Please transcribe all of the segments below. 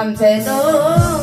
밤새도는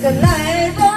그날 보며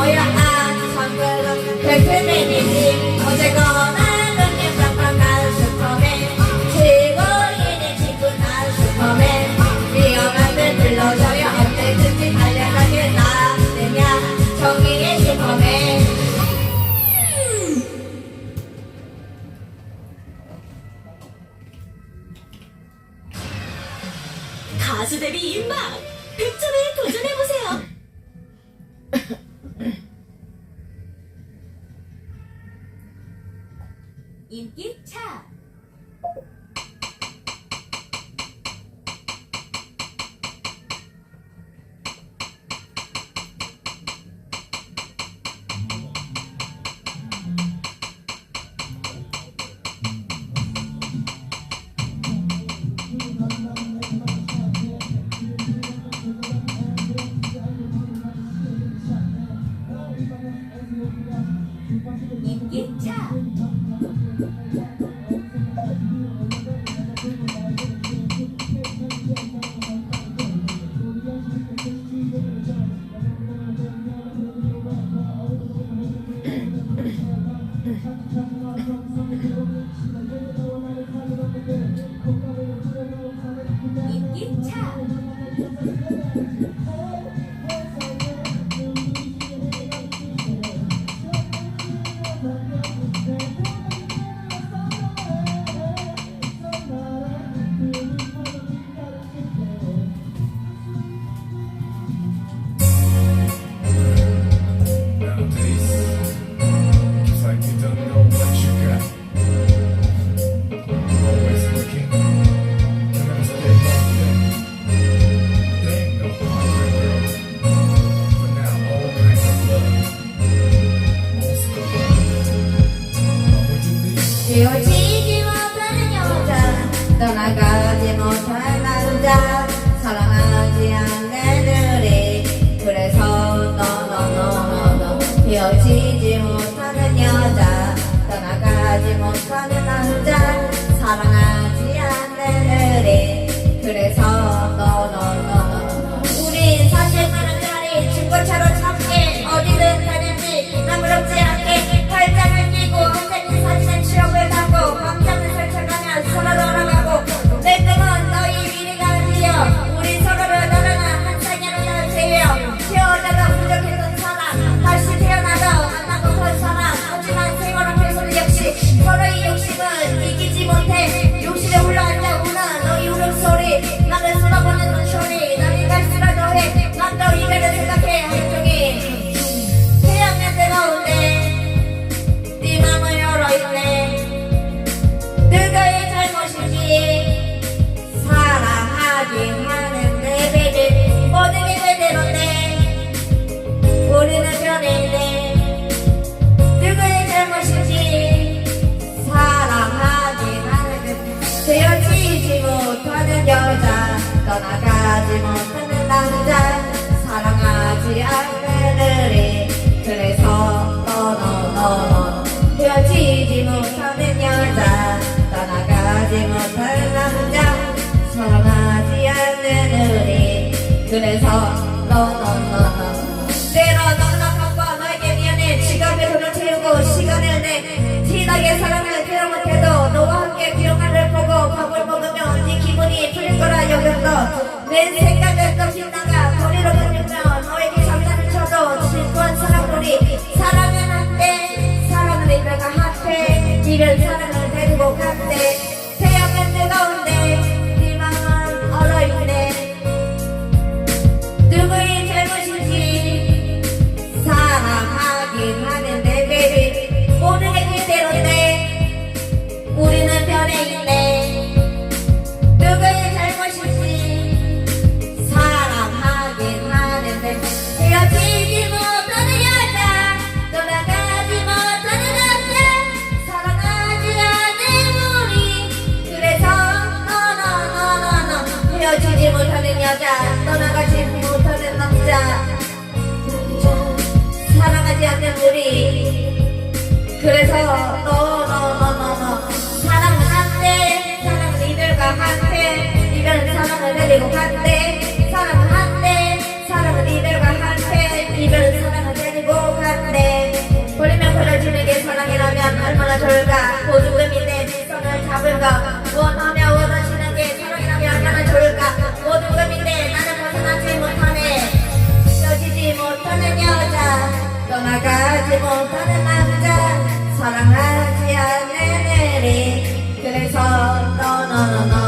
밤하늘을 인기 차 그래서 너너너너. 때로 너나 바빠 너에게 미안해. 지갑에 돈을 채우고 시간을 내. 티나게 사랑을 태워 못해도 너와 함께 기억을 보고 밥을 먹으면 네 기분이 풀릴 거라 여겼던 내 생각은 더 신나가 없는 우리 그래서 너너너너너. 사랑은 한때 사랑은 이별과 한때 이별은 사랑을 흘리고 한때 사랑은 한때 사랑은 이별과 한때 이별은 사랑을 흘리고 한때 버리면 버려주는 게 사랑이라면 얼마나 좋을까? 보조금이 내 손을 잡을까? 나가지 못하는 남자 사랑하지 않는 애리 그래서 너너너너.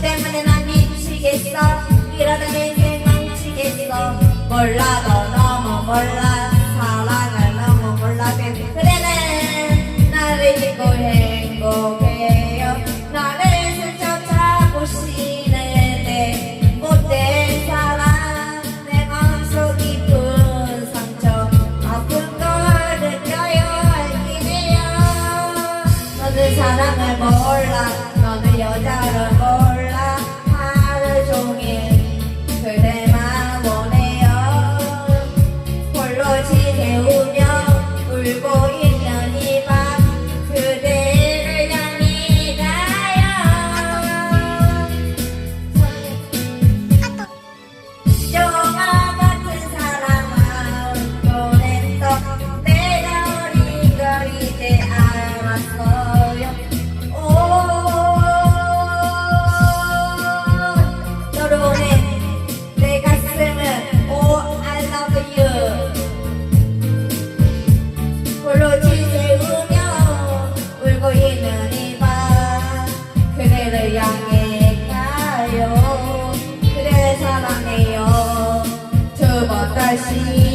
때문에 난 미치겠어 이러다 내 인생 망치겠어 몰라도 see.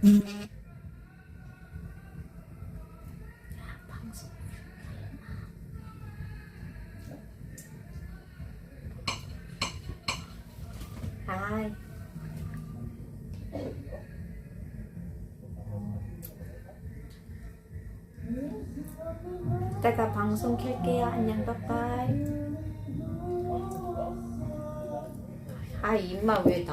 hai 제가 방송 킬게요 안녕 빠빠이 아 입만 왜